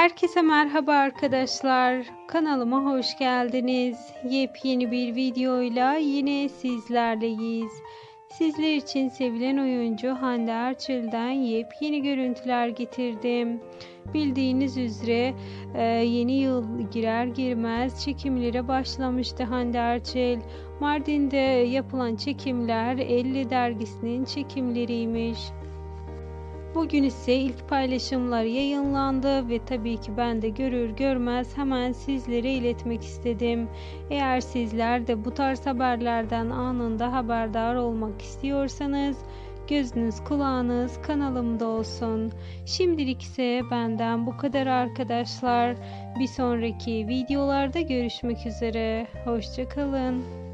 Herkese merhaba arkadaşlar. Kanalıma hoş geldiniz. Yepyeni bir videoyla yine sizlerleyiz. Sizler için sevilen oyuncu Hande Erçel'den yepyeni görüntüler getirdim. Bildiğiniz üzere e, yeni yıl girer girmez çekimlere başlamıştı Hande Erçel. Mardin'de yapılan çekimler 50 dergisinin çekimleriymiş. Bugün ise ilk paylaşımlar yayınlandı ve tabii ki ben de görür görmez hemen sizlere iletmek istedim. Eğer sizler de bu tarz haberlerden anında haberdar olmak istiyorsanız gözünüz kulağınız kanalımda olsun. Şimdilik ise benden bu kadar arkadaşlar. Bir sonraki videolarda görüşmek üzere. Hoşçakalın.